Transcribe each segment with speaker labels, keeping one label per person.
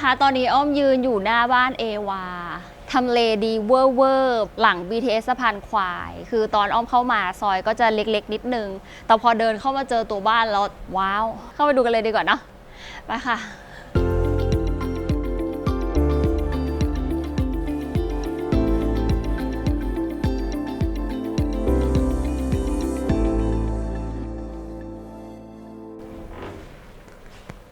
Speaker 1: คะ ตอนนี้อ้อมยืนอยู่หน้าบ้านเอวาทำเลดีเวอร์เวอร์หลัง BTS สะพานควาย คือตอนอ้อมเข้ามาซอยก็จะเล็กๆ นิดนึง แต่พอเดินเข้ามาเจอตัวบ้านแล้วว้าว เข้าไปดูกันเลยดีกว่าเนาะไปค่ะ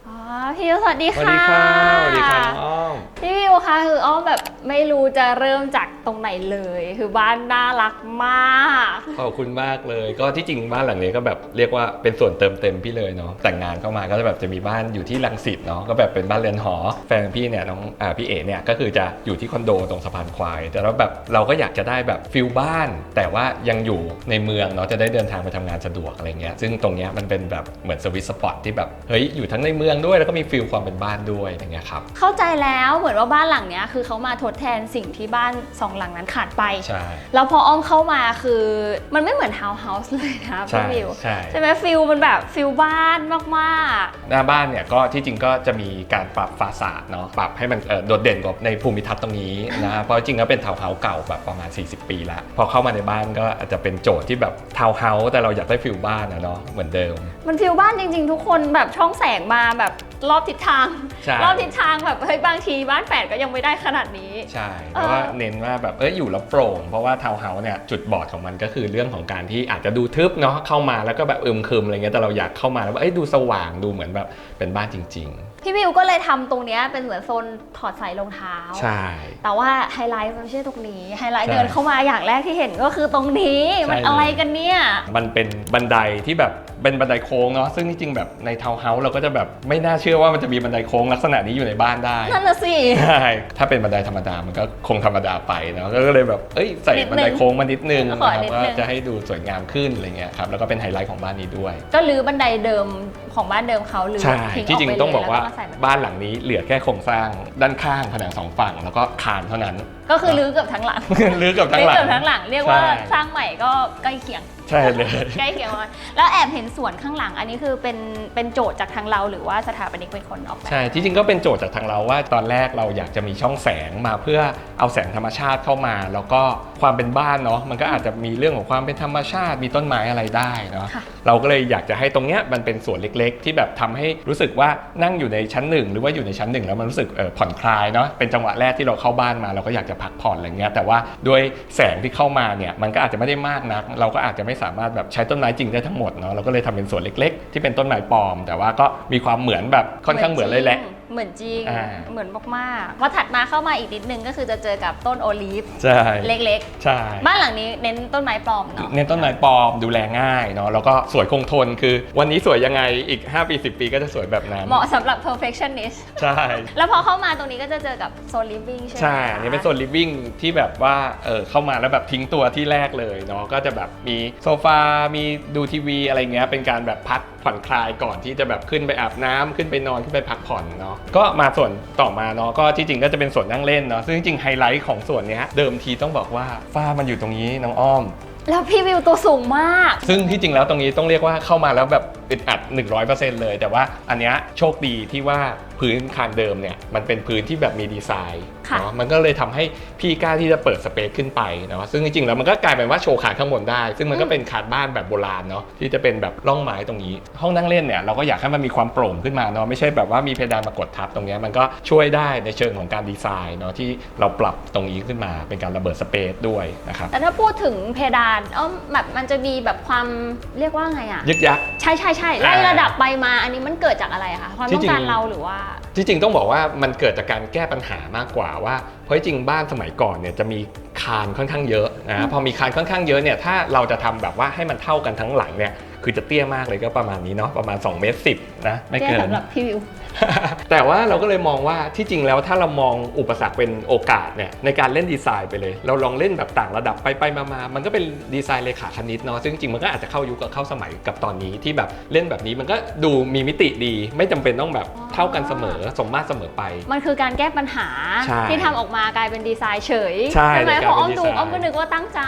Speaker 1: อ๋อพี่สวัสดี
Speaker 2: สวัสดีครับ วัสดีครับน้องอ้อม
Speaker 1: พี่วิวคะคืออ้อมแบบไม่รู้จะเริ่มจาก ตรงไหนเลย คือบ้านน่ารักมาก
Speaker 2: ขอบคุณมากเลย ก็ที่จริงบ้านหลังนี้ก็แบบเรียกว่าเป็นส่วนเติมเต็มพี่เลยเนาะแต่งงานเข้ามาก็จะแบบจะมีบ้านอยู่ที่รังสิตเนาะก็แบบเป็นบ้านเรือนหอ แฟนพี่เนี่ยน้องอ่าพี่เอ๋เนี่ยก็คือจะอยู่ที่คอนโดตรงสะพานควาย แต่แล้วแบบเราก็อยากจะได้แบบฟิลบ้าน แต่ว่ายังอยู่ในเมืองเนาะจะได้เดินทางไปทำงานสะดวกอะไรเงี้ยซึ่งตรงเนี้ยมันเป็นแบบเหมือนสวิตสปอตที่แบบเฮ้ยอยู่ทั้งในเมืองด้วยแล้วก็มีฟิลความเป็นบ้านด้วยอย่างเงี้ยครับ
Speaker 1: เข้าใจแล้วเหมือนว่าบ้านหลังเนี้ยคือเขามาทดแทนสิ่งที่บ้านสองหลังนั้นขาดไป
Speaker 2: ใช่
Speaker 1: แล้วพออ้อมเข้ามาคือมันไม่เหมือนทาวน์เฮาส์เลยนะ
Speaker 2: ใช่
Speaker 1: พี่วิว
Speaker 2: ใช่
Speaker 1: ใช่ไหมฟิลมันแบบฟิลบ้านมาก
Speaker 2: หน้าบ้านเนี่ยก็ที่จริงก็จะมีการปรับฟาสาดเนาะปรับให้มันเอ่อโดดเด่นกว่าในภูมิทัศน์ตรงนี้นะเพราะจริงๆก็เป็นทาวน์เฮาส์เก่าแบบประมาณ 40 ปีละพอเข้ามาในบ้านก็อาจจะเป็นโจทย์ที่แบบทาวน์เฮาส์แต่เราอยากได้ฟิลบ้านนะเนาะเหมือนเดิม
Speaker 1: ๆ มันฟิลบ้านจริง ๆ ทุกคนแบบช่องแสงมาแบบรอบทิศทาง
Speaker 2: ใช่
Speaker 1: รอบทิศทางแบบเฮ้ยบางทีบ้านแฝดก็ยังไม่ได้ขนาดนี้
Speaker 2: ใช่เพราะว่า
Speaker 1: เออ
Speaker 2: เน้นว่าแบบเอออยู่แล้วโปร่ง เพราะว่าทาวน์เฮาส์เนี่ยจุดบอดของมันก็คือเรื่องของการที่อาจจะดูทึบเนาะเข้ามาแล้วก็แบบอึมครึมอะไรเงี้ยแต่เราอยากเข้ามาแล้วว่าเอ้ยดูสว่างดูเหมือนแบบเป็นบ้านจริง
Speaker 1: พี่วิวก็เลยทำตรงเนี้ยเป็นเหมือนโซนถอดใส่รองเท้า
Speaker 2: ๆใช่
Speaker 1: แต่ว่าไฮไลท์มันไม่ใช่ตรงนี้ ไฮไลท์
Speaker 2: ใช่
Speaker 1: เดินเข้ามาอย่างแรกที่เห็นก็คือตรงนี้
Speaker 2: ใช่
Speaker 1: มัน
Speaker 2: เลย
Speaker 1: อะไรกันเนี่ย
Speaker 2: มันเป็นบันไดที่แบบ เป็นบันไดโค้งเนาะซึ่งจริงๆแบบในทาวน์เฮาส์เราก็จะแบบไม่น่าเชื่อว่ามันจะมีบันไดโค้งลักษณะนี้อยู่ในบ้านได้
Speaker 1: นั่นน่ะสิ
Speaker 2: ใช่ถ้าเป็นบันไดธรรมดามันก็คงธรรมดาไปเนาะก็เลยแบบเอ้ยใส่
Speaker 1: นิดนึง
Speaker 2: บันไดโค้งมานิดนึง
Speaker 1: ข
Speaker 2: นะ
Speaker 1: อ
Speaker 2: ครับ
Speaker 1: นิดนึง
Speaker 2: ว่าจะให้ดูสวยงามขึ้นอะไรเงี้ยครับแล้วก็เป็นไฮไลท์ของบ้านนี้ด้วย
Speaker 1: ก็รื้อบันไดเดิมของบ้านเดิมเขาหรือ
Speaker 2: ใช่
Speaker 1: ทิ้ง
Speaker 2: ที่จริง
Speaker 1: ไป
Speaker 2: ต้องบอกว่า
Speaker 1: เลยแล้วมใส่บันได
Speaker 2: บ้านหลังนี้เหลือแค่โครงสร้างด้านข้างผนังสองฝั่งแล้วก็คานเท่านั้น
Speaker 1: ก็คือรื้อเกือบทั้งหลัง
Speaker 2: รื้อกับทั้ง
Speaker 1: รื้อ
Speaker 2: หลัง
Speaker 1: เกือบทั้งหลังเรียกว่า
Speaker 2: ใช่
Speaker 1: สร้างใหม่ก็ใกล้เคียง
Speaker 2: ใช่เลย
Speaker 1: ใกล้เคียงมากแล้วแอบเห็นสวนข้างหลัง อันนี้คือเป็นเป็นโจทย์จากทางเราหรือว่าสถาปนิกเป็นคนออกแบบ
Speaker 2: ใช่ ที่จริงก็เป็นโจทย์จากทางเราว่าตอนแรกเราอยากจะมีช่องแสงมาเพื่อเอาแสงธรรมชาติเข้ามา แล้วก็ความเป็นบ้านเนาะมันก็อาจจะมีเรื่องของความเป็นธรรมชาติ มีต้นไม้อะไรได้เนาะ
Speaker 1: ค่ะ
Speaker 2: เราก็เลยอยากจะให้ตรงเนี้ยมันเป็นส่วนเล็ก ๆ ที่แบบทำให้รู้สึกว่านั่งอยู่ในชั้นหนึ่งหรือว่าอยู่ในชั้นหนึ่งแล้วมันรู้สึกเอ่อผ่อนคลายเนาะเป็นจังหวะแรกที่เราเข้าบ้านมาเราก็อยากจะพักผ่อนอะไรเงี้ยแต่ว่าด้วยแสงที่เข้ามาเนี่ยมันก็อาจจะไม่ได้มากนัก เราก็อาจจะไม่สามารถแบบใช้ต้นไม้จริงได้ทั้งหมดเนาะเราก็เลยทำเป็นสวนเล็ก ๆ ที่เป็นต้นไม้ปลอม แต่ว่าก็มีความเหมือนแบบค่อนข้างเหมือนเลยแหละ
Speaker 1: เหมือนจริง
Speaker 2: อ่า
Speaker 1: เหมือนมากๆพอถัดมาเข้ามาอีกนิดนึงก็คือจะเจอกับต้นโอลีฟ
Speaker 2: ใช่
Speaker 1: เล็ก
Speaker 2: ใช่
Speaker 1: ๆ บ้านหลังนี้เน้นต้นไม้ปลอมเนาะ
Speaker 2: เน้นต้นไม้ปลอมดูแลง่ายเนาะแล้วก็สวยคงทนคือวันนี้สวยยังไงอีก 5 ปี 10 ปีก็จะสวยแบบนั้น
Speaker 1: เหมาะสำหรับ perfectionist
Speaker 2: ใช่
Speaker 1: แล้วพอเข้ามาตรงนี้ก็จะเจอกับโซน living ใช่ไหม
Speaker 2: ใช่
Speaker 1: คะ
Speaker 2: อันนี้เป็นโซนลิฟวิ่งที่แบบว่าเออเข้ามาแล้วแบบทิ้งตัวที่แรกเลยเนาะก็จะแบบมีโซฟา มีดูทีวีอะไรเงี้ยเป็นการแบบพักผ่อนคลายก่อนที่จะแบบขึ้นไปอาบน้ำขึ้นไปนอนขึ้นไปพักผ่อนเนาะก็มาส่วนต่อมาเนาะก็ที่จริงก็จะเป็นส่วนนั่งเล่นเนาะซึ่งจริงๆไฮไลท์ของส่วนเนี้ยเดิมทีต้องบอกว่าฝ้ามันอยู่ตรงนี้น้องอ้อม
Speaker 1: แล้วพี่วิวตัวสูงมาก
Speaker 2: ซึ่งที่จริงแล้วตรงนี้ต้องเรียกว่าเข้ามาแล้วแบบ อึดอัด 100%เลย แต่ว่าอันเนี้ยโชคดีที่ว่าพื้นคานเดิมเนี่ยมันเป็นพื้นที่แบบมีดีไซน์
Speaker 1: ค่ะ
Speaker 2: เนาะมันก็เลยทำให้พี่กล้าที่จะเปิดสเปซขึ้นไปเนาะซึ่งจริงๆแล้วมันก็กลายเป็นว่าโชว์คานข้างบนได้ ซึ่งมันก็เป็นคานบ้านแบบโบราณเนาะที่จะเป็นแบบร่องไม้ตรงนี้ ห้องนั่งเล่นเนี่ยเราก็อยากให้มันมีความโปร่งขึ้นมาเนาะไม่ใช่แบบว่ามีเพดานมากดทับตรงเนี้ยมันก็ช่วยได้ในเชิงของการดีไซน์เนาะที่เราปรับตรงนี้ขึ้นมาเป็นการระเบิดสเปซด้วยนะครับ
Speaker 1: แต่ถ้าพูดถึงเพดานอ้อมแบบมันจะมีแบบความเรียกว่าไงอะ
Speaker 2: ยึกยัก
Speaker 1: ใช่ใช่ใช่ไล่
Speaker 2: อ่า
Speaker 1: ระดับไปมาอันนี้มันเกิดจากอะไรอะคะความ
Speaker 2: ที่
Speaker 1: ต้อง
Speaker 2: จริง
Speaker 1: การเราหรือว่า
Speaker 2: ที่จริงต้องบอกว่ามันเกิดจากการแก้ปัญหามากกว่าว่า เพราะจริงบ้านสมัยก่อนเนี่ยจะมีคานค่อนข้างเยอะ
Speaker 1: อื
Speaker 2: นะ
Speaker 1: ม
Speaker 2: พอมีคานค่อนข้างเยอะเนี่ยถ้าเราจะทำแบบว่าให้มันเท่ากันทั้งหลังเนี่ยคือจะเตี้ยมากเลยก็ประมาณนี้เนาะประมาณ2เมตรสินะไม่
Speaker 1: แก้
Speaker 2: เกิน
Speaker 1: สำหรับพี่วิว
Speaker 2: แต่ว่าเราก็เลยมองว่าที่จริงแล้วถ้าเรามองอุปสรรคเป็นโอกาสเนี่ยในการเล่นดีไซน์ไปเลย เราลองเล่นแบบต่างระดับไปไปมามามันก็เป็นดีไซน์เลขาคณิตเนาะซึ่งจริงๆมันก็อาจจะเข้ายุคกับเข้าสมัยกับตอนนี้ที่แบบเล่นแบบนี้มันก็ดูมีมิติดี ไม่จำเป็นต้องแบบเท่ากันเสมอสมมาตรเสมอไป
Speaker 1: มันคือการแก้ปัญหา
Speaker 2: ใช่
Speaker 1: ที่ทำออกมากลายเป็นดีไซน์เฉย
Speaker 2: ใช่
Speaker 1: ไหม
Speaker 2: เลย
Speaker 1: พออ้อม
Speaker 2: กลายเป็น
Speaker 1: ดู
Speaker 2: ดีไซน์
Speaker 1: อ้อมก็นึกว่าตั้งใจ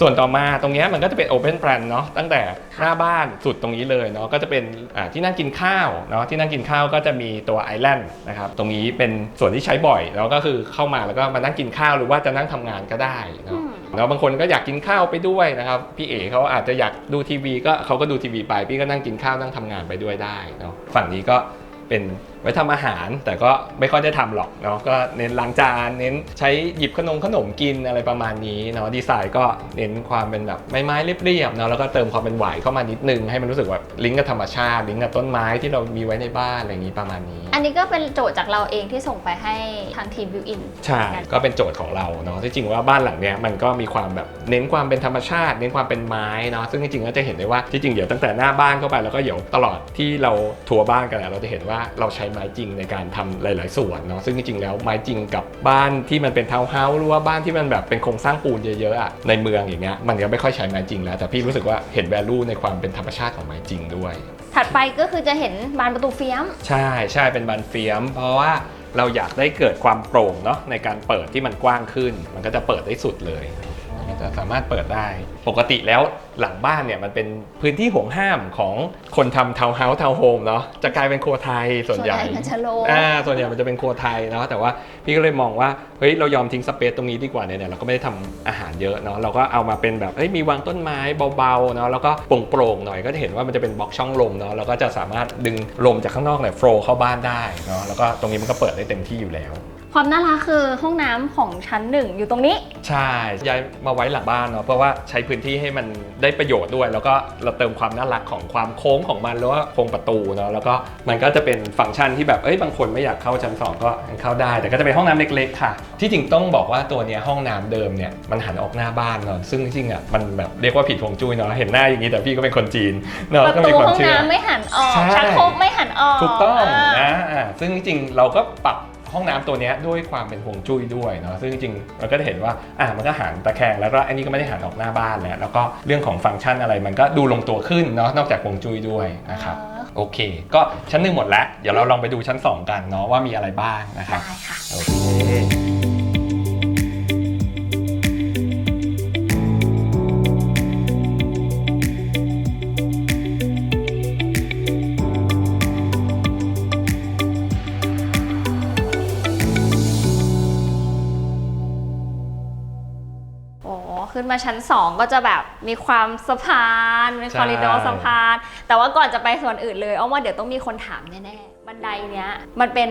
Speaker 2: ส่วนต่อมาตรงเนี้ยมันก็จะเป็น Open Plan เนาะตั้งแต่หน้าบ้านสุดตรงนี้เลยเนาะก็จะเป็นอ่าที่นั่งกินข้าวเนาะที่นั่งกินข้าวก็จะมีตัวไอแลนด์นะครับตรงนี้เป็นส่วนที่ใช้บ่อยแล้วก็คือเข้ามาแล้วก็มานั่งกินข้าวหรือว่าจะนั่งทำงานก็ได้เนาะ
Speaker 1: อืม
Speaker 2: แล้วบางคนก็อยากกินข้าวไปด้วยนะครับพี่เอ๋เขาอาจจะอยากดูทีวีก็เขาก็ดูทีวีไปพี่ก็นั่งกินข้าวนั่งทำงานไปด้วยได้เนาะฝั่งนี้ก็เป็นไว้ทำอาหารแต่ก็ไม่ค่อยได้ทำหรอกเนาะก็เน้นล้างจานเน้นใช้หยิบขนมขนมกินอะไรประมาณนี้เนาะดีไซน์ก็เน้นความเป็นแบบไม้ไม้เรียบๆเนาะแล้วก็เติมความเป็นหวายเข้ามานิดนึง ให้มันรู้สึกว่าลิงก์กับธรรมชาติลิงก์กับต้นไม้ที่เรามีไว้ในบ้านอะไรอย่างนี้ประมาณนี้
Speaker 1: อันนี้ก็เป็นโจทย์จากเราเองที่ส่งไปให้ทางทีมบิวอิน
Speaker 2: ใช่ก็เป็นโจทย์ของเราเนาะที่จริงว่าบ้านหลังเนี้ยมันก็มีความแบบเน้นความเป็นธรรมชาติ เน้นความเป็นไม้เนาะซึ่งจริงๆก็จะเห็นได้ว่าที่จริงเดี๋ยวตั้งแต่หน้าบ้านเข้าไปแล้วก็เดี๋ยวตลอดที่เราทัวร์บ้านกันอะเราจะเห็นว่าเราใช้ไม้จริงในการทำหลาย ๆ ส่วนเนาะซึ่งจริง ๆ แล้วไม้จริงกับบ้านที่มันเป็นทาวน์เฮาส์หรือว่าบ้านที่มันแบบเป็นโครงสร้างปูนเยอะ ๆอะในเมืองอย่างเงี้ยมันก็ไม่ค่อยใช้ไม้จริงแล้ว แต่พี่รู้สึกว่าเห็นแวลูในความเป็นธรรมชาติของไม้จริงด้วย
Speaker 1: ถัดไปก็คือจะเห็นบานประตูเฟียม
Speaker 2: ใช่ใช่เป็นบานเฟียม เพราะว่าเราอยากได้เกิดความโปร่งเนาะในการเปิดที่มันกว้างขึ้น มันก็จะเปิดได้สุดเลยมัน จะสามารถเปิดได้ ปกติแล้วหลังบ้านเนี่ยมันเป็นพื้นที่ห่วงห้ามของคนทำทาวน์เฮาส์ทาวน์โฮมเนาะจะกลายเป็นครัวไทยส่วนใหญ่
Speaker 1: ส่วนใหญ่มันจะโล่ง
Speaker 2: อ่าส่วนใหญ่มันจะเป็นครัวไทยเนาะแต่ว่าพี่ก็เลยมองว่าเฮ้ยเรายอมทิ้งสเปซตรงนี้ดีกว่าเนี่ยเนี่ยเราก็ไม่ได้ทำอาหารเยอะเนาะเราก็เอามาเป็นแบบเฮ้ยมีวางต้นไม้เบาๆเนาะแล้วก็โปร่งๆหน่อยก็จะเห็นว่ามันจะเป็นบล็อกช่องลมเนาะเราก็จะสามารถดึงลมจากข้างนอกเนี่ยโฟล์เข้าบ้านได้เนาะแล้วก็ตรงนี้มันก็เปิดได้เต็มที่อยู่แล้ว
Speaker 1: ความน่ารักคือห้องน้ำของชั้นหนึ่งอยู่ตรงนี้
Speaker 2: ใช่ย้ายมาไว้หลังบ้านเนาะเพราะว่าใช้พื้นที่ให้มันได้ประโยชน์ด้วย แล้วก็เราเติมความน่ารักของความโค้งของมันหรือว่าโค้งประตูเนาะแล้วก็มันก็จะเป็นฟังก์ชันที่แบบเอ้ยบางคนไม่อยากเข้าชั้นสองก็ยังเข้าได้ แต่ก็จะเป็นห้องน้ำเล็กๆค่ะ ที่จริงต้องบอกว่าตัวเนี้ยห้องน้ำเดิมเนี่ยมันหันออกหน้าบ้านเนาะซึ่งจริงๆอะมันแบบเรียกว่าผิดฮวงจุ้ยเนาะเห็นหน้าอย่างนี้แต่พี่ก็เป็นคนจีนเนาะ
Speaker 1: ประ
Speaker 2: ก็
Speaker 1: ตู
Speaker 2: มีความ
Speaker 1: ห้อง
Speaker 2: เชื่อ
Speaker 1: น้ำไม่หันออก
Speaker 2: ใช่
Speaker 1: ชักโครกไม่หันออก
Speaker 2: ถูกต้องานะอ่าซึ่งจริงๆเราก็ปรับ ห้องน้ำตัวเนี้ยด้วยความเป็นห่วงจุ้ยด้วยเนาะซึ่งจริงๆเราก็จะเห็นว่าอ่ามันก็หันตะแคงแล้วก็อันนี้ก็ไม่ได้หันออกหน้าบ้านแล้วแล้วก็เรื่องของฟังก์ชันอะไรมันก็ดูลงตัวขึ้นเนาะนอกจากห่วงจุ้ยด้วยนะครับ
Speaker 1: อ่า
Speaker 2: โอเค ก็ชั้นหนึ่งหมดแล้ว เดี๋ยวเราลองไปดูชั้น 2 กันเนาะว่ามีอะไรบ้างนะครับ
Speaker 1: ได้ค่ะ
Speaker 2: โอเค
Speaker 1: ชั้น 2 ก็จะแบบมีความสะพานมีคอริดอร์สะพาน แต่ว่าก่อนจะไปส่วนอื่นเลยอ้อมว่าเดี๋ยวต้องมีคนถามแน่ๆบันไดเนี้ยมันเป็น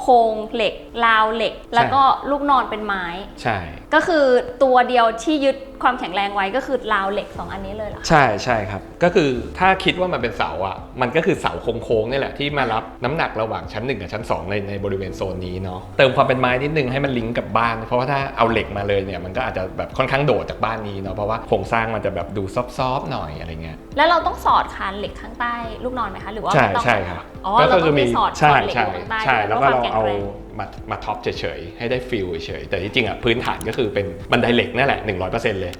Speaker 1: โครงเหล็กราวเหล็ก แล้วก็ลูกนอนเป็นไม้
Speaker 2: ใช่
Speaker 1: ก็คือตัวเดียวที่ยึด ความแข็งแรงไว้ก็คือราวเหล็ก 2 อันนี้เลยเหรอ
Speaker 2: ใช่ใช่ครับ ก็คือถ้าคิดว่ามันเป็นเสาอะ มันก็คือเสาโค้งๆนี่แหละที่มารับน้ำหนักระหว่างชั้น 1 กับชั้น 2 ในในบริเวณโซนนี้เนาะเติมความเป็นไม้นิดนึงให้มันลิงก์กับบ้าน เพราะว่าถ้าเอาเหล็กมาเลยเนี่ยมันก็อาจจะแบบค่อนข้างโดดจากบ้านนี้เนาะเพราะว่าโครงสร้างมันจะแบบดูซอฟๆหน่อยอะไรเงี้ย
Speaker 1: แล้วเราต้องสอดคานเหล็กข้างใต้ลูกนอนไหมคะหรือว่า
Speaker 2: ใช่
Speaker 1: ไม่ต้อง
Speaker 2: ใช่ครับ
Speaker 1: อ๋อเราต้องมีสอด
Speaker 2: ใช่
Speaker 1: สอดเหล็ก
Speaker 2: ใช่
Speaker 1: อยู่ข้างใต้
Speaker 2: ใช่แล้วก็
Speaker 1: พื่
Speaker 2: เรา
Speaker 1: ควมข็ง
Speaker 2: เอา
Speaker 1: แรง
Speaker 2: มามาท็อปเฉยๆให้ได้ฟิลเฉยๆแต่ที่จริงอะพื้นฐานก็คือเป็นบันไดเหล็กนั่นแหละ100%เลย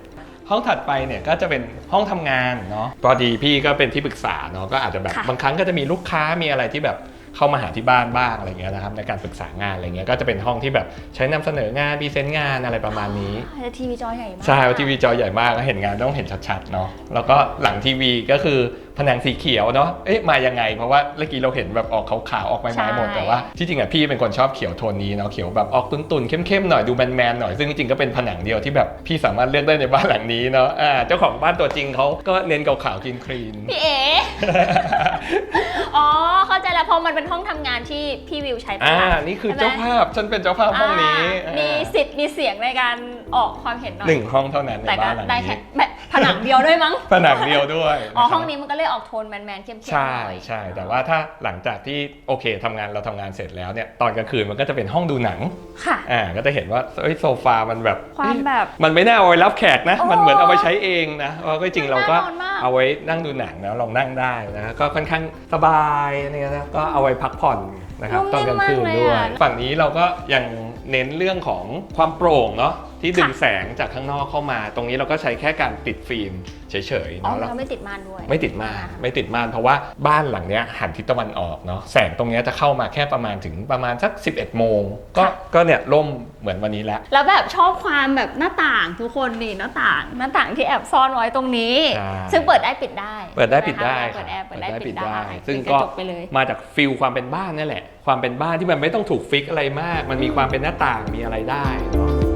Speaker 2: ห้องถัดไปเนี่ยก็จะเป็นห้องทำงานเนาะพอดีพี่ก็เป็นที่ปรึกษาเนาะก็อาจจะแบบ
Speaker 1: ค่ะ
Speaker 2: บางครั้งก็จะมีลูกค้ามีอะไรที่แบบเข้ามาหาที่บ้านบ้างอะไรเงี้ยนะครับในการปรึกษางานอะไรเงี้ยก็จะเป็นห้องที่แบบใช้นำเสนองานพรีเซนต์งานอะไรประมาณนี้
Speaker 1: แต่ทีวีจอใหญ่มาก
Speaker 2: ใช่ว่าทีวีจอใหญ่มากก็เห็นงานต้องเห็นชัดๆเนาะแล้วก็หลังทีวีก็คือ ผนังสีเขียวเนาะ เอ๊ะมายังไง เพราะว่าเมื่อกี้เราเห็นแบบออกขาวๆออกไม้ๆหมด แต่ว่าที่จริงอะพี่เป็นคนชอบเขียวโทนนี้เนาะ เขียวแบบออกตุนๆเข้มๆหน่อยดูแมนๆหน่อย ซึ่งจริงๆก็เป็นผนังเดียวที่แบบพี่สามารถเลือกได้ในบ้านหลังนี้เนาะ อ่าเจ้าของบ้านตัวจริงเขาก็เน้นขาวๆคลีนๆ
Speaker 1: พี่เอ๋อ๋อเข้าใจแล้วเพราะมันเป็นห้องทำงานที่พี่วิวใช้ประ
Speaker 2: อ่า
Speaker 1: จำ
Speaker 2: นี่คือ
Speaker 1: ใช่ไหม
Speaker 2: เจ้าภาพฉันเป็นเจ้าภาพห้องนี้
Speaker 1: อ่ามี
Speaker 2: อ่า
Speaker 1: สิทธิ์มีเสียงในการ ออกความเห็นหน่อย
Speaker 2: หนึ่งห้องเท่านั้นใน
Speaker 1: แต่ก็
Speaker 2: บ้านหลัง
Speaker 1: ได้
Speaker 2: นี้
Speaker 1: แค่แบบผนังเดียวด้วยมั้ง
Speaker 2: ผนังเดียวด้วย
Speaker 1: อ๋อ
Speaker 2: นะครับ
Speaker 1: ห้องนี้มันก็เลยออกโทนแมนๆเข้มๆห
Speaker 2: ใช่
Speaker 1: น่อย
Speaker 2: ใช่แต่ว่าถ้าหลังจากที่โอเคทำงานเราทำงานเสร็จแล้วเนี่ยตอนกลางคืนมันก็จะเป็นห้องดูหนัง
Speaker 1: ค่ะ
Speaker 2: อ่าก็จะเห็นว่าเอ้ยโซฟามันแบบ
Speaker 1: ความแบบ
Speaker 2: มันไม่น่าเอาไว้รับแขกนะ
Speaker 1: โอ้
Speaker 2: มันเหมือนเอาไว้ใช้เองนะเพราะก็จริงเราก็
Speaker 1: น่านอนมาก
Speaker 2: เอาไว้นั่งดูหนังนะลองนั่งได้นะก็ค่อนข้างสบายนี่นะก็เอาไว้พักผ่อน นะครับตอนกลางคืนด้วยฝั่งนี้เราก็ยังเน้นเรื่องของความโปร่งเนาะที่ดึงแสงจากข้างนอกเข้ามา ตรงนี้เราก็ใช้แค่การติดฟิล์มเฉยๆ
Speaker 1: อ๋อ
Speaker 2: เนาะแล้ว
Speaker 1: เราไม่ติดม่านด้วย
Speaker 2: ไม่ติดม่านไม่ติดม่านเพราะว่าบ้านหลังเนี้ยหันทิศตะวันออกเนาะแสงตรงเนี้ยจะเข้ามาแค่ประมาณถึงประมาณสัก 11 โมง ก็ก็เนี่ยร่มเหมือนวันนี้แล้ว
Speaker 1: แล้วแบบชอบความแบบหน้าต่างทุกคนนี่หน้าต่างหน้าต่างที่แอบซ่อนไว้ตรงนี้
Speaker 2: ใช่
Speaker 1: ซึ่งเปิดได้ปิดได้
Speaker 2: เปิดได้ปิดได้
Speaker 1: เปิดแอร์เปิดได้
Speaker 2: เปิดได้
Speaker 1: ปิดได้
Speaker 2: ซึ่ง
Speaker 1: ปิด
Speaker 2: ก็
Speaker 1: ระจไปเลย
Speaker 2: มาจากฟิลความเป็นบ้านนั่นแหละ ความเป็นบ้านที่มันไม่ต้องถูกฟิกอะไรมาก มันมีความเป็นหน้าต่างมีอะไรได้เนาะ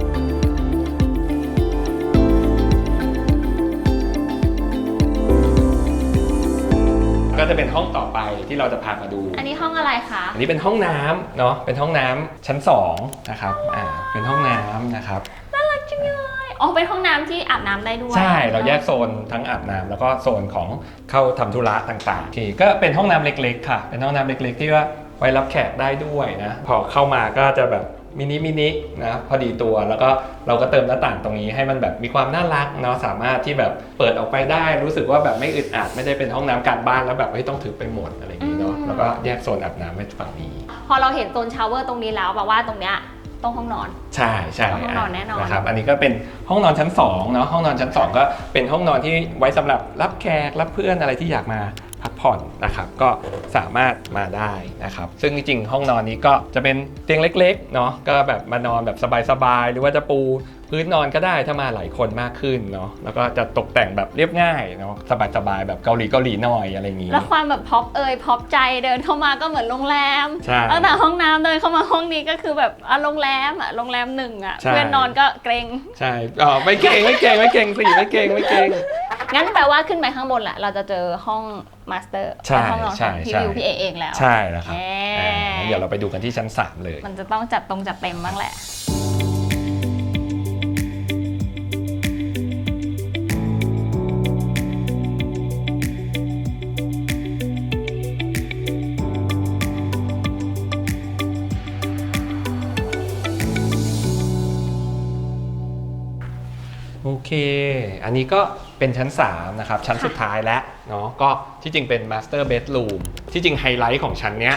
Speaker 2: ก็จะเป็นห้องต่อไปที่เราจะพามาดู
Speaker 1: อันนี้ห้องอะไรคะ
Speaker 2: อันนี้เป็นห้องน้ำเนาะเป็นห้องน้ำชั้น2นะครับอ่าเป็นห้องน้ำนะครับ
Speaker 1: น่ารักจังเลยอ๋อเป็นห้องน้ำที่อาบน้ำได้ด้วย
Speaker 2: ใช่เราแยกโซนทั้งอาบน้ำแล้วก็โซนของเข้าทำธุระต่างๆที่ก็เป็นห้องน้ำเล็กๆ ค่ะ เป็นห้องน้ำเล็กๆ ที่ว่าไว้รับแขกได้ด้วยนะ พอเข้ามาก็จะแบบ มินิมินินะพอดีตัวแล้วก็เราก็เติมหน้าต่างตรงนี้ให้มันแบบมีความน่ารักเนาะสามารถที่แบบเปิดออกไปได้ รู้สึกว่าแบบไม่อึดอัดไม่ได้เป็นห้องน้ำการบ้านแล้วแบบเฮ้ยต้องถือไปหมดอะไรอย่างนี้เนาะแล้วก็แยกโซนอาบน้ำไว้ฝั่งนี้
Speaker 1: พอเราเห็นโซนชาวเวอร์ตรงนี้แล้วแปลว่าตรงเนี้ยต้องห้องนอน
Speaker 2: ใช่ใช่
Speaker 1: ห้องนอนแน่นอน
Speaker 2: นะครับอันนี้ก็เป็นห้องนอนชั้น2เนาะห้องนอนชั้น 2 ก็เป็นห้องนอนที่ไว้สำหรับรับแขกรับเพื่อนอะไรที่อยากมา พักผ่อนนะครับก็สามารถมาได้นะครับซึ่งจริงๆห้องนอนนี้ก็จะเป็นเตียงเล็กๆเนาะก็แบบมานอนแบบสบายๆ หรือว่าจะปู พื้นนอนก็ได้ถ้ามาหลายคนมากขึ้นเนาะแล้วก็จะตกแต่งแบบเรียบง่ายเนาะสบายๆแบบเกาหลีเกาหลีหน่อยอะไรอย่างนี้
Speaker 1: แล้วความแบบพ็อปเอยพ็อปใจเดินเข้ามาก็เหมือนโรงแรม
Speaker 2: ใช่
Speaker 1: ตั้งแต่ห้องน้ำเดินเข้ามาห้องนี้ก็คือแบบอะโรงแรมอะโรงแรมหนึ่งอะ
Speaker 2: ใช่
Speaker 1: เพื่อนนอนก็เกรง
Speaker 2: ใช่อ๋อไม่เก่งไม่เก่งไม่เก่งสิไม่เก่งไม่เก่ง
Speaker 1: งั้นแปลว่าขึ้นไปข้างบนแหละเราจะเจอห้องมาสเตอร์
Speaker 2: ใช่
Speaker 1: ห้องนอน
Speaker 2: ใช่
Speaker 1: ของพี่
Speaker 2: ใช่
Speaker 1: วิวพี่เอเองแล้ว
Speaker 2: ใช่แล้วครับ
Speaker 1: แหม
Speaker 2: อ่างั้นเดี๋ยวเราไปดูกันที่ชั้น 3 เลย
Speaker 1: มันจะต้องจัดตรงจัดเต็มบ้างแหละ
Speaker 2: โอเค อันนี้ก็เป็นชั้น 3 นะครับ ชั้นสุดท้ายแล้วเนาะก็ที่จริงเป็น Master Bedroom ที่จริงไฮไลท์ของชั้นเนี้ย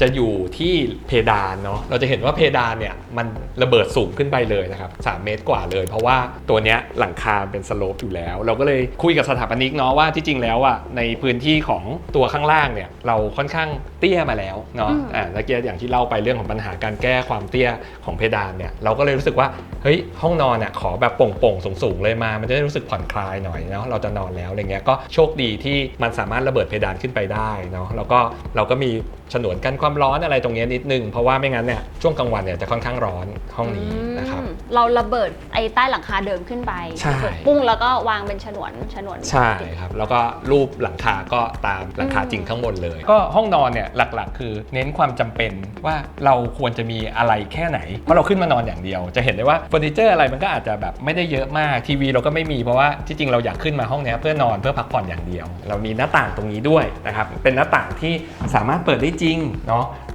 Speaker 2: จะอยู่ที่เพดานเนาะเราจะเห็นว่าเพดานเนี่ยมันระเบิดสูงขึ้นไปเลยนะครับ 3 เมตรกว่าเลย เพราะว่าตัวเนี้ยหลังคาเป็นสโลปอยู่แล้ว เราก็เลยคุยกับสถาปนิกเนาะว่าที่จริงแล้วอะในพื้นที่ของตัวข้างล่างเนี่ยเราค่อนข้างเตี้ยมาแล้วเนาะ
Speaker 1: อืม
Speaker 2: อ่าแล้วเกียอย่างที่เล่าไปเรื่องของปัญหาการแก้ความเตี้ยของเพดานเนี่ยเราก็เลยรู้สึกว่าเฮ้ยห้องนอนเนี่ยขอแบบโปร่งๆสูงๆเลยมา มันจะได้รู้สึกผ่อนคลายหน่อยเนาะเราจะนอนแล้วอะไรเงี้ยก็โชคดีที่มันสามารถระเบิดเพดานขึ้นไปได้เนาะแล้วก็เราก็มีฉนวนกันความร้อนอะไรตรงเนี้ยนิดนึง เพราะว่าไม่งั้นเนี่ยช่วงกลางวันเนี่ยจะค่อนข้างร้อนห้องนี้นะครับ
Speaker 1: อืมเราระเบิดไอ้ใต้หลังคาเดิมขึ้นไป
Speaker 2: ใช่
Speaker 1: เปิดปุ้งแล้วก็วางเป็นฉนวนฉนวน
Speaker 2: ใช่ครับ แล้วก็รูปหลังคาก็ตามหลังคาจริงข้างบนเลย ก็ห้องนอนเนี่ยหลักๆ คือเน้นความจำเป็นว่าเราควรจะมีอะไรแค่ไหน เพราะเราขึ้นมานอนอย่างเดียว จะเห็นได้ว่าเฟอร์นิเจอร์อะไรมันก็อาจจะแบบไม่ได้เยอะมากทีวีเราก็ไม่มีเพราะว่าที่จริงเราอยากขึ้นมาห้องเนี้ยเพื่อนอนเพื่อพักผ่อนอย่างเดียว เรามีหน้าต่างตรงนี้ด้วยนะครับเป็นหน้าต่างที่สามารถเปิดได้จริงเนาะ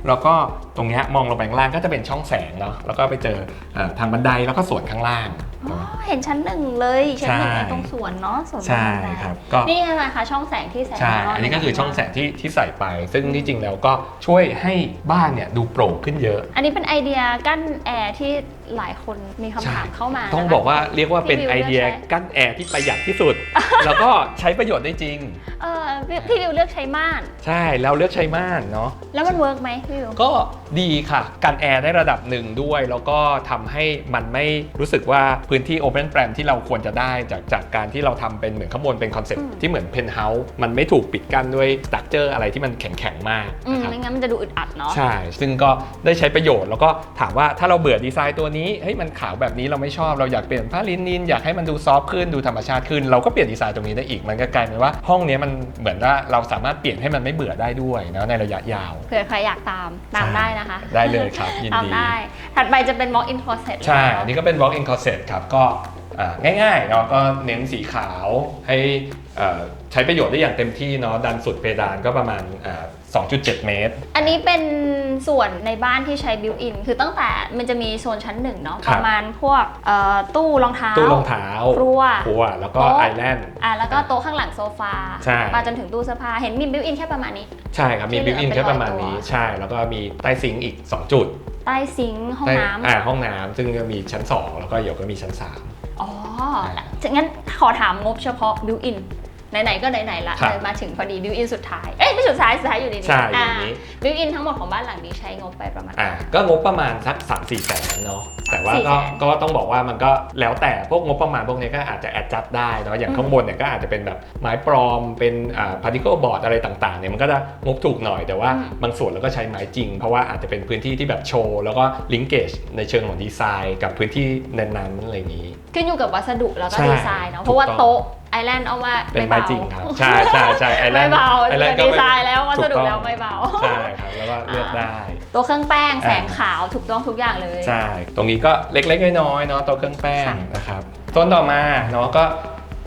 Speaker 2: แล้วก็ตรงเนี้ยมองลงไปข้างล่างก็จะเป็นช่องแสงเนาะแล้วก็ไปเจอเอ่อทางบันไดแล้วก็สวนข้างล่าง
Speaker 1: อ๋อ
Speaker 2: เนาะ
Speaker 1: เห็นชั้นหนึ่งเลยชั้นหนึ่ง
Speaker 2: ใช่
Speaker 1: ตรงสวนเนาะสวน
Speaker 2: ใช่
Speaker 1: บันได
Speaker 2: ครับก็
Speaker 1: นี่อะไรคะช่องแสงที่แสง
Speaker 2: ใช่
Speaker 1: ข้างน
Speaker 2: อันนี้ก็คือช่องแสงที่ที่ใส่ไป ซึ่งที่จริงแล้วก็ช่วยให้บ้านเนี่ยดูโปร่งขึ้นเยอะ
Speaker 1: อันนี้เป็นไอเดียกั้นแอร์ที่ หลายคนมีคำถามเข้ามา
Speaker 2: ต้อง
Speaker 1: นะคะ
Speaker 2: บอกว่าเรียกว่าเป็น
Speaker 1: พี่วิว
Speaker 2: ไอเดีย
Speaker 1: เลือกใช้
Speaker 2: กั้นแอร์ที่ประหยัดที่สุด แล้วก็ใช้ประโยชน์ได้จริง
Speaker 1: เออพี่พี่วิวเลือกใช้ม่าน
Speaker 2: ใช่เราเลือกใช้ม่านเนาะ
Speaker 1: แล้วมันเวิร์กไหมพี่วิว
Speaker 2: ก็ดีค่ะกันแอร์ได้ระดับหนึ่งด้วย แล้วก็ทำให้มันไม่รู้สึกว่าพื้นที่ Open Plan ที่เราควรจะได้จากจากการที่เราทำเป็นเหมือนข้างบนเป็นคอนเซ็ปต์
Speaker 1: อืม
Speaker 2: ที่เหมือนเพนท์เฮาส์มันไม่ถูกปิดกั้นด้วยสตั๊กเจอร์อะไรที่มันแข็งๆมาก
Speaker 1: อืม
Speaker 2: นะครับ
Speaker 1: ไม่งั้นมันจะดูอึดอัดเนาะ
Speaker 2: ใช่ซึ่งก็ได้ใช้ประโยชน์แล้วก็ถามว่าถ้าเราเบื่อดีไซน์ตัวนี้เฮ้ยมันขาวแบบนี้เราไม่ชอบเราอยากเปลี่ยนผ้าลินินอยากให้มันดูซอฟต์ขึ้นดูธรรมชาติขึ้น เราก็เปลี่ยนดีไซน์ตรงนี้ได้อีกมันก็กลายเป็นว่าห้องเนี้ยมันเหมือนว่าเราสามารถเปลี่ยนให้มันไม่เบื่อได้ด้วยนะในระยะยาว
Speaker 1: เผื่อใครอยากตามตามได้นะคะ
Speaker 2: ได้เลยครับยิน
Speaker 1: ตาม
Speaker 2: ดี
Speaker 1: ได้ถัดไปจะเป็น walk in closet
Speaker 2: ใช่
Speaker 1: แล้ว
Speaker 2: อันนี้ก็เป็น walk in closet ครับก็อ่าง่ายๆเนาะก็เน้นสีขาวให้เอ่อ ใช้ประโยชน์ได้อย่างเต็มที่เนาะดันสุดเพดานก็ประมาณอ่า2.7 เมตร
Speaker 1: อันนี้เป็นส่วนในบ้านที่ใช้ built in คือตั้งแต่มันจะมีโซนชั้นหนึ่งเนาะ
Speaker 2: ครั
Speaker 1: ป
Speaker 2: บ
Speaker 1: ระมาณพวกเอ่อตู้รองเท้า
Speaker 2: ตู้รองเท้า
Speaker 1: ครัว
Speaker 2: ครัว แล้วก็
Speaker 1: โต๊ะ
Speaker 2: ไอแลนด์
Speaker 1: อะแล้วก็โต๊ะข้างหลังโซฟา
Speaker 2: ใช่
Speaker 1: มาจนถึงตู้เสื้อผ้าเห็นมี built in แค่ประมาณนี้
Speaker 2: ใช่ครับมี
Speaker 1: ที่เหลื
Speaker 2: บิ
Speaker 1: อ
Speaker 2: วอิน
Speaker 1: เป็น
Speaker 2: แค่ประมาณ
Speaker 1: ร้อยตัว
Speaker 2: นี้ใช่ แล้วก็มีใต้ซิงค์อีก 2 จุด
Speaker 1: ใต้ซิงค์ห้องน้ำ
Speaker 2: อ่าห้องน้ำซึ่งก็มีชั้น 2 แล้วก็เดี๋ยวก็มีชั้น 3
Speaker 1: อ๋องั้นขอถามงบเฉพาะบิวอิน ไหนๆก็ไหนๆละ
Speaker 2: ครับ
Speaker 1: เลยมาถึงพอดีบิวอินสุดท้าย เอ้ยไม่สุดท้ายสุดท้ายอยู่ในนี้
Speaker 2: ใช่อยู่ในนี้
Speaker 1: บิวอินทั้งหมดของบ้านหลังนี้ใช้งบไปประมาณ
Speaker 2: อ่าก็งบประมาณสัก3 4แสนเนาะแต่ว่า
Speaker 1: 4
Speaker 2: ก็
Speaker 1: แสน
Speaker 2: ก็ต้องบอกว่ามันก็แล้วแต่พวกงบประมาณพวกนี้ก็อาจจะแอดจัดได้เนาะอย่าง
Speaker 1: อืม
Speaker 2: ข้างบนเนี่ยก็อาจจะเป็นแบบไม้ปลอมเป็นอ่าพาร์ติเคิลบอร์ดอะไรต่างๆเนี่ยมันก็จะงบถูกหน่อยแต่ว่าบางส่วนเราก็ใช้ไม้จริง เพราะว่าอาจจะเป็นพื้นที่ที่แบบโชว์ แล้วก็ลิงเกจในเชิงของดีไซน์ กับพื้นที่นั้นๆอะไรอย่างนี้
Speaker 1: ขึ้นอยู่กับวัสดุแล้วก็
Speaker 2: ใช่
Speaker 1: ดีไซน์เนาะ
Speaker 2: ถูก
Speaker 1: เพราะว่า
Speaker 2: ต้อง
Speaker 1: โต๊ะไอ แลนด์เอาว่า
Speaker 2: เป็น
Speaker 1: ไม่
Speaker 2: ไม้
Speaker 1: เบา
Speaker 2: จริงครับ ใช่ใช่ใช่ไอแล
Speaker 1: ไม่
Speaker 2: นด์
Speaker 1: เบา
Speaker 2: ไอแลนด์ก็
Speaker 1: ดี
Speaker 2: เป็น
Speaker 1: ไซน์แล้ววัสดุ
Speaker 2: ถูกต้อง
Speaker 1: แล้วไม่เบา
Speaker 2: ใช่ครับแล้วก็เลือกได้
Speaker 1: ตัวเครื่องแป้ง
Speaker 2: อ่า
Speaker 1: แสงขาวถูกต้องทุกอย่างเลย
Speaker 2: ใช่ตรงนี้ก็เล็กๆน้อยๆเนาะโต๊ะเครื่องแป้ง
Speaker 1: ค่ะ
Speaker 2: นะครับต้นต่อมาเนาะก็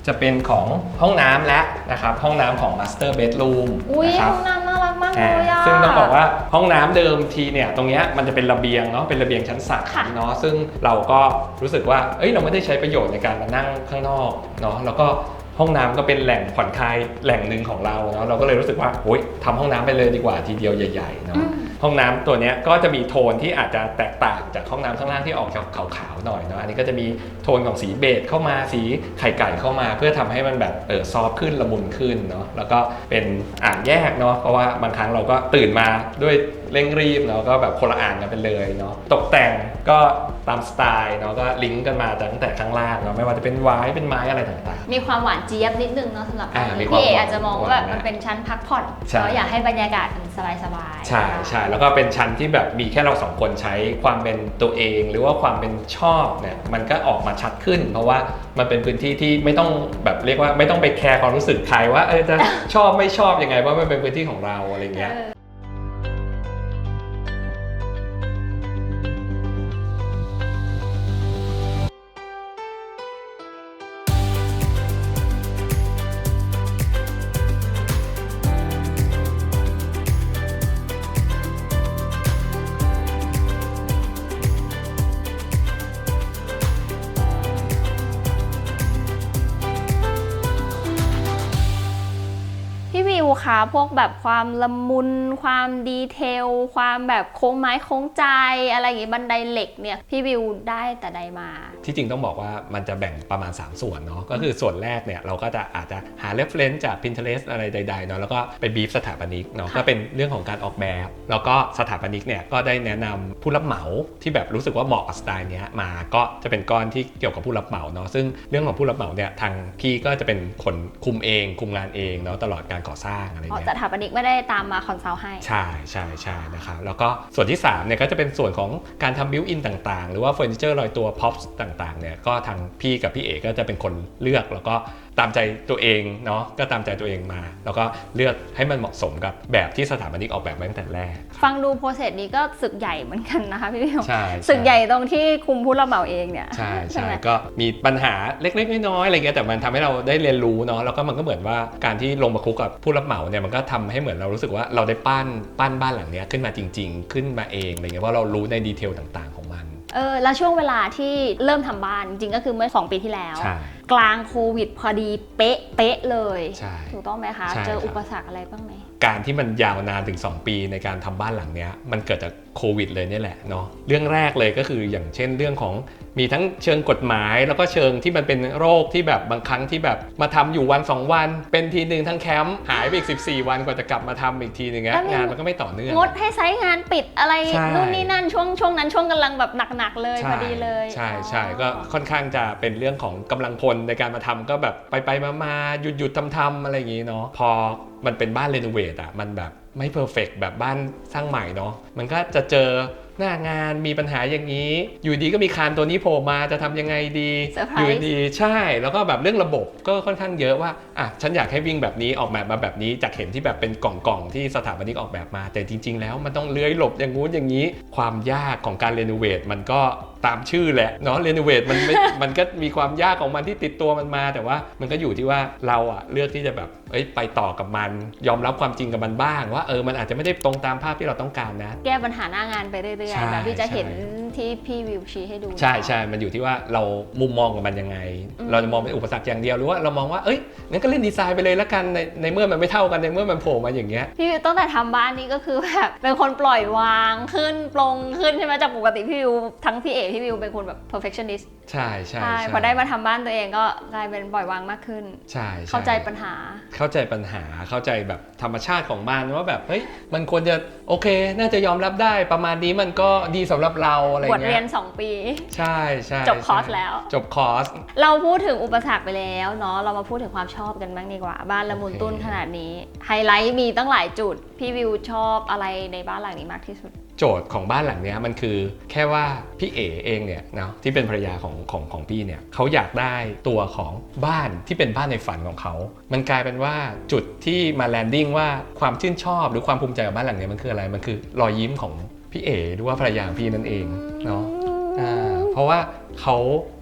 Speaker 2: จะเป็นของห้องน้ำและนะครับห้องน้ำของ Master Bedroom
Speaker 1: อุ้ย
Speaker 2: นะครั
Speaker 1: ห้องน้ำน่ารักมากเล
Speaker 2: อ่าย
Speaker 1: อะ
Speaker 2: ซึ่งต้องบอกว่าห้องน้ำเดิมทีเนี่ยตรงเนี้ยมันจะเป็นระเบียงเนาะเป็นระเบียงชั้นสาม
Speaker 1: ค่ะ
Speaker 2: เนาะซึ่งเราก็รู้สึกว่าเอ้ยเราไม่ได้ใช้ประโยชน์ในการมานั่งข้างนอกเนาะแล้วก็ ห้องน้ำก็เป็นแหล่งผ่อนคลายแหล่งหนึ่งของเราเนาะเราก็เลยรู้สึกว่าโอ๊ยทำห้องน้ำไปเลยดีกว่าทีเดียวใหญ่ๆเนาะ
Speaker 1: อืม
Speaker 2: ห้องน้ำตัวเนี้ยก็จะมีโทนที่อาจจะแตกต่างจากห้องน้ำข้างล่างที่ออกจากขาวๆหน่อยเนาะอันนี้ก็จะมีโทนของสีเบจเข้ามาสีไข่ไก่เข้ามา เพื่อทำให้มันแบบเออซอฟต์ขึ้นละมุนขึ้นเนาะแล้วก็เป็นอ่างแยกเนาะเพราะว่าบางครั้งเราก็ตื่นมาด้วย เร่งรีบเนาะก็แบบคนละอ่างกันไปเลยเนาะตกแต่งก็ตามสไตล์เนาะก็ลิงก์กันมาตั้งแต่ข้างล่างเนาะไม่ว่าจะเป็นไว้เป็นไม้อะไรต่าง
Speaker 1: มีความหวานเจี๊ยบนิดนึงเนาะสำหรับ
Speaker 2: อ่า
Speaker 1: บ้าน
Speaker 2: มี
Speaker 1: นี้
Speaker 2: ความ
Speaker 1: พี่เอ
Speaker 2: หวาน
Speaker 1: อาจจะมองว่าแบบ
Speaker 2: หวาน
Speaker 1: มันเป็นชั้นพักผ่อน
Speaker 2: ใช่
Speaker 1: เนาะอยากให้บรรยากาศมันสบายๆ
Speaker 2: ใช่ใช่แล้วก็เป็นชั้นที่แบบมีแค่เราสองคนใช้ความเป็นตัวเอง หรือว่าความเป็นชอบเนี่ยมันก็ออกมาชัดขึ้น เพราะว่ามันเป็นพื้นที่ที่ไม่ต้องแบบเรียกว่าไม่ต้องไปแคร์ความรู้สึกใครว่าเออจะชอบไม่ชอบยังไงว่ามันเป็นพื้นที่ของเราอะไรเงี้ย
Speaker 1: เออ พวกแบบความละมุน ความดีเทล ความแบบโค้งไม้โค้งใจ อะไรอย่างงี้บันไดเหล็กเนี่ย พี่วิวได้แต่ใดมา
Speaker 2: ที่จริงต้องบอกว่ามันจะแบ่งประมาณ 3 ส่วนเนาะก็คือส่วนแรกเนี่ยเราก็จะอาจจะหา reference จาก Pinterest อะไรใดๆเนาะแล้วก็ไปบีฟสถาปนิกเนาะ
Speaker 1: ค่ะ
Speaker 2: ก็เป็นเรื่องของการออกแบบ แล้วก็สถาปนิกเนี่ยก็ได้แนะนำผู้รับเหมาที่แบบรู้สึกว่าเหมาะกับสไตล์เนี้ยมาก็จะเป็นก้อนที่เกี่ยวกับผู้รับเหมาเนาะซึ่งเรื่องของผู้รับเหมาเนี่ยทางพี่ก็จะเป็นคนคุมเอง คุมงานเองเนาะตลอดการก่อสร้างอะไร
Speaker 1: อ๋อ
Speaker 2: เงี้ย
Speaker 1: สถาปนิกไม่ได้ตามมาคอนซัลท์ให้
Speaker 2: ใช่ใช่ใช่นะครับแล้วก็ส่วนที่3เนี่ยก็จะเป็นส่วนของการทำบิวอินต่างๆ หรือว่าเฟอร์นิเจอร์ลอยตัวพ็อปต่างๆเนี่ยก็ทางพี่กับพี่เอกก็จะเป็นคนเลือกแล้วก็ตามใจตัวเองเนาะก็ตามใจตัวเองมา แล้วก็เลือกให้มันเหมาะสมกับแบบที่สถาปนิกออกแบบมาตั้งแต่แรก
Speaker 1: ฟังดูโปรเซสนี้ก็สึกใหญ่เหมือนกันนะคะพี่วิว
Speaker 2: ใช่
Speaker 1: สึกใหญ่ตรงที่คุมผู้รับเหมาเองเนี่ย
Speaker 2: ใช่
Speaker 1: ใช่
Speaker 2: ใช่
Speaker 1: ไหม
Speaker 2: ก็มีปัญหาเล็กๆน้อยๆอะไรเงี้ยแต่มันทำให้เราได้เรียนรู้เนาะแล้วก็มันก็เหมือนว่าการที่ลงมาคุกกับผู้รับเหมาเนี่ยมันก็ทำให้เหมือนเรารู้สึกว่าเราได้ปั้นปั้นบ้านหลังเนี้ยขึ้นมาจริง ๆ ขึ้นมาเองอะไรเงี้ยเพราะเรารู้ในดีเทลต่างๆของมัน
Speaker 1: เออแล้วช่วงเวลาที่เริ่มทำบ้านจริงๆก็คือเมื่อ 2 ปีที่แล้ว
Speaker 2: ใช่
Speaker 1: กลางโควิดพอดีเป๊ะเป๊ะเลย
Speaker 2: ใช่
Speaker 1: ถูกต้องไหมคะ
Speaker 2: ใช่
Speaker 1: เจอ
Speaker 2: ครับ
Speaker 1: อุปสรรคอะไรบ้างไหม
Speaker 2: การที่มันยาวนานถึง 2 ปีในการทำบ้านหลังเนี้ยมันเกิดจากโควิดเลยเนี่ยแหละเนาะเรื่องแรกเลยก็คืออย่างเช่นเรื่องของมีทั้งเชิงกฎหมาย แล้วก็เชิงที่มันเป็นโรคที่แบบบางครั้งที่แบบมาทำอยู่วัน 2 วัน เป็นทีหนึ่งทั้งแคมป์หายไปอีก 14 วันกว่าจะกลับมาทำอีกทีหนึงอะ
Speaker 1: แล้วมี
Speaker 2: งานมันก็ไม่ต่อเนื่อง
Speaker 1: งดให้ไซต์งานปิดอะไร
Speaker 2: ใช่
Speaker 1: นู่นนี่นั่นช่วงช่วงนั้นช่วงกำลังแบบหนักๆเลย
Speaker 2: ใช่
Speaker 1: พอดีเลย
Speaker 2: ใช่ใช่
Speaker 1: อ๋อ
Speaker 2: ก็ค่อนข้างจะเป็นเรื่องของกำลังพลในการมาทำก็แบบไปไปมามาหยุดหยุดทำทำอะไรอย่างงี้เนาะพอมันเป็นบ้านเรโนเวทอะมันแบบไม่เพอร์เฟกแบบบ้านสร้างใหม่เนาะมันก็จะเจอ หน้างานมีปัญหาอย่างนี้ อยู่ดีก็มีคานตัวนี้โผล่มาจะทำยังไงดี
Speaker 1: เซอร์ไพร
Speaker 2: อยู่
Speaker 1: ส์
Speaker 2: ดีใช่ แล้วก็แบบเรื่องระบบก็ค่อนข้างเยอะว่าอะฉันอยากให้วิ่งแบบนี้ออกแบบมาแบบนี้จากเห็นที่แบบเป็นกล่องๆที่สถาปนิกออกแบบมา แต่จริง ๆ แล้วมันต้องเลื้อยหลบอย่างงู้นอย่างนี้ ความยากของการเรโนเวทมันก็ ตามชื่อแหละเนาะเรโนเวทมันไม่มันก็มีความยากของมันที่ติดตัวมันมา แต่ว่ามันก็อยู่ที่ว่าเราอะเลือกที่จะแบบเอ้ยไปต่อกับมัน ยอมรับความจริงกับมันบ้าง ว่าเออมันอาจจะไม่ได้ตรงตามภาพที่เราต้องการนะ
Speaker 1: แก้ปัญหาหน้างานไปเรื่อย
Speaker 2: ใช่
Speaker 1: ๆแบบที่จะเห็น
Speaker 2: ใช่
Speaker 1: ที่พี่วิวชี้ให้ดู
Speaker 2: ใช่ใช่มันอยู่ที่ว่าเรามุมมองกับมันยังไง
Speaker 1: อืม
Speaker 2: เราจะมองเป็นอุปสรรคอย่างเดียวหรือว่าเรามองว่าเอ้ยงั้นก็เล่นดีไซน์ไปเลยละกันในในเมื่อมันไม่เท่ากันในเมื่อมันโผล่มาอย่างเงี้ย
Speaker 1: พี่วิวตั้งแต่ทำบ้านนี้ก็คือแบบเป็นคนปล่อยวางขึ้นปลงขึ้นใช่ไหมจากปกติพี่วิวทั้งพี่เอพี่วิวเป็นคนแบบ perfectionist
Speaker 2: ใช่ใช่
Speaker 1: ใช่พอได้มาทำบ้านตัวเองก็กลายเป็นปล่อยวางมากขึ้น
Speaker 2: ใช่ช่
Speaker 1: เข้าใจปัญหา
Speaker 2: เข้าใจปัญหาเข้าใจแบบธรรมชาติของมันว่าแบบเฮ้ยมันควรจะโอเค น่าจะยอมรับได้ประมาณนี้มันก็ดีสำหรับเราอะไร
Speaker 1: บทเรี
Speaker 2: เงี้
Speaker 1: ยน
Speaker 2: ย
Speaker 1: 2ปี
Speaker 2: ใช่ใช่
Speaker 1: จบคอร์ส
Speaker 2: ใช่
Speaker 1: แล้ว
Speaker 2: จบคอร์ส
Speaker 1: เราพูดถึงอุปสรรคไปแล้วเนาะเรามาพูดถึงความชอบกันบ้างดีกว่า บ้านละมุน
Speaker 2: โอเค
Speaker 1: ตุ้นขนาดนี้ไฮไลท์มีตั้งหลายจุดพี่วิวชอบอะไรในบ้านหลังนี้มากที่สุด
Speaker 2: โจทย์ของบ้านหลังนี้มันคือแค่ว่าพี่เอ๋เองเนี่ยนะที่เป็นภรรยาของของของพี่เนี่ยเขาอยากได้ตัวของบ้านที่เป็นบ้านในฝันของเขา มันกลายเป็นว่าจุดที่มาแลนดิ้งว่าความชื่นชอบหรือความภูมิใจกับบ้านหลังนี้มันคืออะไร มันคือรอยยิ้มของพี่เอ๋หรือว่าภรรยาพี่นั่นเองเนาะอ่า เพราะว่าเขา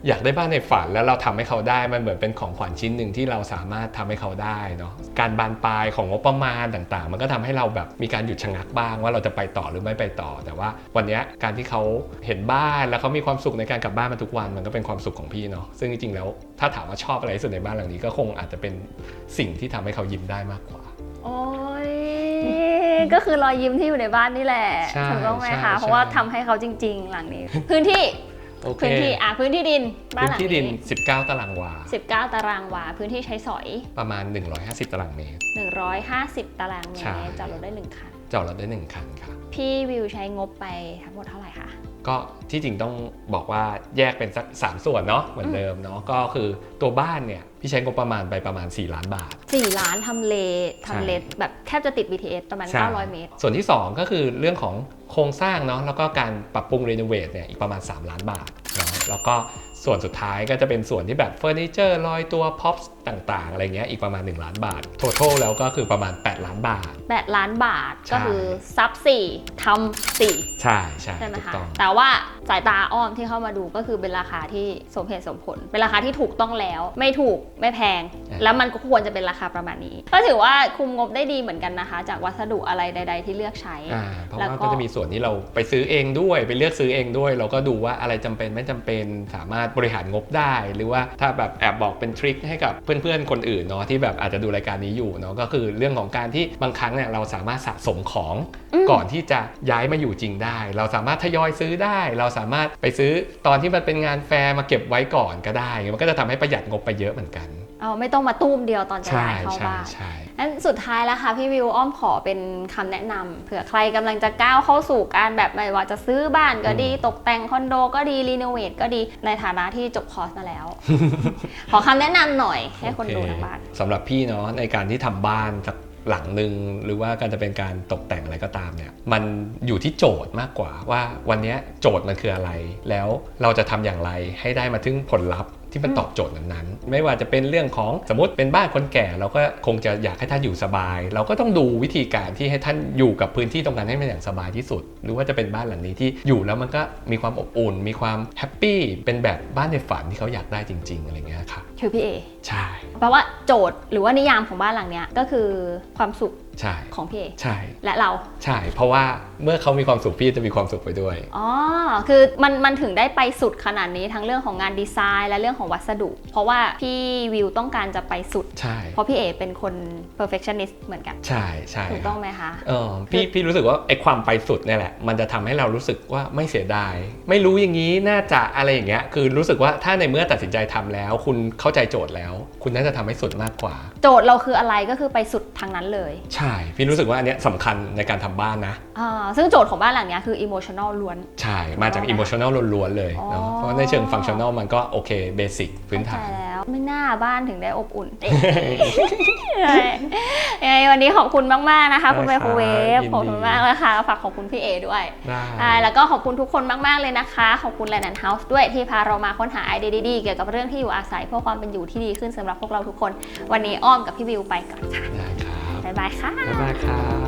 Speaker 2: อยากได้บ้านในฝันแล้วเราทำให้เขาได้มันเหมือนเป็นของขวัญชิ้นหนึ่งที่เราสามารถทำให้เขาได้เนาะการบานปลายของงบประมาณต่างๆ มันก็ทำให้เราแบบมีการหยุดชะงักบ้างว่าเราจะไปต่อหรือไม่ไปต่อ แต่ว่าวันเนี้ยการที่เขาเห็นบ้านแล้วเขามีความสุขในการกลับบ้านมาทุกวันมันก็เป็นความสุขของพี่เนาะซึ่งจริงๆแล้วถ้าถามว่าชอบอะไรที่สุดในบ้านหลังนี้ก็คงอาจจะเป็นสิ่งที่ทำให้เขายิ้มได้มากกว่า
Speaker 1: โอ้ยก็คือรอยยิ้มที่อยู่ในบ้านนี่แหละ
Speaker 2: ใช่
Speaker 1: ถูกต้องไหม
Speaker 2: ใช่
Speaker 1: คะเพราะว่า
Speaker 2: ใช่
Speaker 1: ทำให้เขาจริง ๆ หลังนี้ พื้นที่
Speaker 2: โอเค
Speaker 1: พื้นที่อะพื้นที่ดินบ้าน
Speaker 2: พื้น
Speaker 1: หลัง
Speaker 2: ที่ดิน
Speaker 1: นี้
Speaker 2: 19 ตารางวา
Speaker 1: 19 ตารางวา พื้นที่ใช้สอย
Speaker 2: ประมาณ 150 ตารางเมตร
Speaker 1: 150 ตารางเม
Speaker 2: ใช่
Speaker 1: ตรจอดรถได้1คัน
Speaker 2: จอดรถได้หนึ่งคันค่ะ
Speaker 1: พี่วิวใช้งบไปทั้งหมดเท่าไหร่คะ
Speaker 2: ก็ที่จริงต้องบอกว่าแยกเป็นสักสามส่วนเนาะเหมือนเดิมเนาะก็คือตัวบ้านเนี่ย พี่ใช้งบประมาณไปประมาณ 4 ล้านบาท
Speaker 1: 4 ล้านทำเลทำเล
Speaker 2: ใช่
Speaker 1: แบบแทบจะติด BTS ประมาณ
Speaker 2: ใช่
Speaker 1: 900 เมตร
Speaker 2: ส่วนที่ 2 ก็คือเรื่องของ โครงสร้างเนาะแล้วก็การปรับปรุงรีโนเวทเนี่ยอีกประมาณ 3 ล้านบาทเนาะแล้วก็ส่วนสุดท้ายก็จะเป็นส่วนที่แบบเฟอร์นิเจอร์ลอยตัวพ็อปต่างๆ อะไรเงี้ยอีกประมาณ 1 ล้านบาททั้งแล้วก็คือประมาณ 8 ล้านบาท
Speaker 1: 8 ล้านบาท
Speaker 2: ใช่
Speaker 1: ก็คือซับ4ทำ4
Speaker 2: ใช่ใช่
Speaker 1: ใช่ไหม
Speaker 2: ถูก
Speaker 1: คะ
Speaker 2: ต้อง
Speaker 1: แต่ว่าสายตาอ้อมที่เข้ามาดูก็คือเป็นราคาที่สมเหตุสมผล เป็นราคาที่ถูกต้องแล้ว ไม่ถูกไม่แพง แล้วมันก็ควรจะเป็นราคาประมาณนี้ ก็ถือว่าคุมงบได้ดีเหมือนกันนะคะ จากวัสดุอะไรใด ๆ ที่เลือกใช้
Speaker 2: อ่าเพราะ
Speaker 1: แล้ว
Speaker 2: ว่า
Speaker 1: ก็
Speaker 2: ก็จะมีส่วนที่เราไปซื้อเองด้วยไปเลือกซื้อเองด้วย เราก็ดูว่าอะไรจำเป็นไม่จำเป็นสามารถบริหารงบได้ หรือว่าถ้าแบบแอบบอกเป็นทริคให้กับเพื่อนๆคนอื่นเนาะที่แบบอาจจะดูรายการนี้อยู่เนาะก็คือเรื่องของการที่บางครั้งเนี่ยเราสามารถสะสมของ
Speaker 1: อืม
Speaker 2: ก่อนที่จะย้ายมาอยู่จริงได้ เราสามารถทยอยซื้อได้ เราสามารถไปซื้อตอนที่มันเป็นงานแฟร์มาเก็บไว้ก่อนก็ได้ มันก็จะทำให้ประหยัดงบไปเยอะเหมือนกัน
Speaker 1: เอาไม่ต้องมาตุ้มเดียวตอนจะ
Speaker 2: ใช่
Speaker 1: ย้ายเข้า
Speaker 2: ใช่
Speaker 1: บ้าน
Speaker 2: ใช่
Speaker 1: งั้นสุดท้ายแล้วค่ะพี่วิวอ้อมขอเป็นคำแนะนำเผื่อใครกำลังจะก้าวเข้าสู่การแบบไม่ว่าจะซื้อบ้านก็ดีตกแต่งคอนโดก็ดีรีโนเวทก็ดีในฐานะที่จบคอร์สมาแล้ว ขอคำแนะนำหน่อยให้คนดูทางบ้าน
Speaker 2: โอเคสำหรับพี่เนาะในการที่ทำบ้านสักหลังหนึ่งหรือว่าการจะเป็นการตกแต่งอะไรก็ตามเนี่ยมันอยู่ที่โจทย์มากกว่าว่าวันเนี้ยโจทย์มันคืออะไร แล้วเราจะทำอย่างไรให้ได้มาถึงผลลัพธ์ ที่มันตอบโจทย์นั้นๆ ไม่ว่าจะเป็นเรื่องของสมมติเป็นบ้านคนแก่ เราก็คงจะอยากให้ท่านอยู่สบาย เราก็ต้องดูวิธีการที่ให้ท่านอยู่กับพื้นที่ตรงนั้นให้มันอย่างสบายที่สุด หรือว่าจะเป็นบ้านหลังนี้ที่อยู่แล้วมันก็มีความอบอุ่น มีความแฮปปี้เป็นแบบบ้านในฝันที่เขาอยากได้จริง ๆ อะไรเงี้ยค่ะ
Speaker 1: คือพี่เอ
Speaker 2: ใช่
Speaker 1: แปลว่าโจทย์หรือว่านิยามของบ้านหลังเนี้ยก็คือความสุข
Speaker 2: ใช่
Speaker 1: ของพี่เอ
Speaker 2: ใช่
Speaker 1: และเรา
Speaker 2: ใช่ เพราะว่าเมื่อเขามีความสุขพี่จะมีความสุขไปด้วย
Speaker 1: อ๋อคือมันมันถึงได้ไปสุดขนาดนี้ทั้งเรื่องของงานดีไซน์ และเรื่องของวัสดุ เพราะว่าพี่วิวต้องการจะไปสุด
Speaker 2: ใช่
Speaker 1: เพราะพี่เอเป็นคน perfectionist เหมือนกัน
Speaker 2: ใช่ใช่
Speaker 1: ถูกต้องไหมคะ
Speaker 2: เออพี่พี่รู้สึกว่าไอ้ความไปสุดเนี่ยแหละ มันจะทำให้เรารู้สึกว่าไม่เสียดาย ไม่รู้อย่างนี้น่าจะอะไรอย่างเงี้ยคือรู้สึกว่าถ้าในเมื่อตัดสินใจทำแล้ว คุณเข้าใจโจทย์แล้ว คุณน่าจะทำให้สุดมากกว่า
Speaker 1: โจทย์เราคืออะไรก็คือไปสุดทางนั้นเลย
Speaker 2: ใช่พี่รู้สึกว่าอันเนี้ยสำคัญในการทำบ้านนะ
Speaker 1: อ่าซึ่งโจทย์ของบ้านหลังเนี้ยคือ emotional ล้วน
Speaker 2: ใช่มาจาก
Speaker 1: อ๋อ
Speaker 2: emotional ล้วนๆเลยเนาะ
Speaker 1: อ๋อ
Speaker 2: เพราะว่าในเชิง functional มันก็โอเคเบสิกพื้น
Speaker 1: เข้า
Speaker 2: ฐา
Speaker 1: ใจ
Speaker 2: น
Speaker 1: แล้วไม่น่าบ้านถึงได้อบอุ่นยังไงวันนี้ขอบคุณมาก ๆ นะคะ คุณไม
Speaker 2: ได้
Speaker 1: โครเวฟ
Speaker 2: ครับยินดี
Speaker 1: ขอบคุณมากเลยค่ะฝากขอบคุณพี่เอด้วย
Speaker 2: ได้
Speaker 1: อ่าแล้วก็ขอบคุณทุกคนมาก ๆ เลยนะคะ ขอบคุณแลนด์เฮาส์ด้วยที่พาเรามาค้นหาไอเดียดี ๆ เกี่ยวกับเรื่องที่อยู่อาศัยเพื่อความเป็นอยู่ที่ดีขึ้นสำหรับพวกเราทุกคน วันนี้อ้อมกับพี่วิวไปก่อนค่ะ
Speaker 2: ได้ครับ
Speaker 1: บ๊ายบายค่ะ
Speaker 2: บ๊ายบายครับ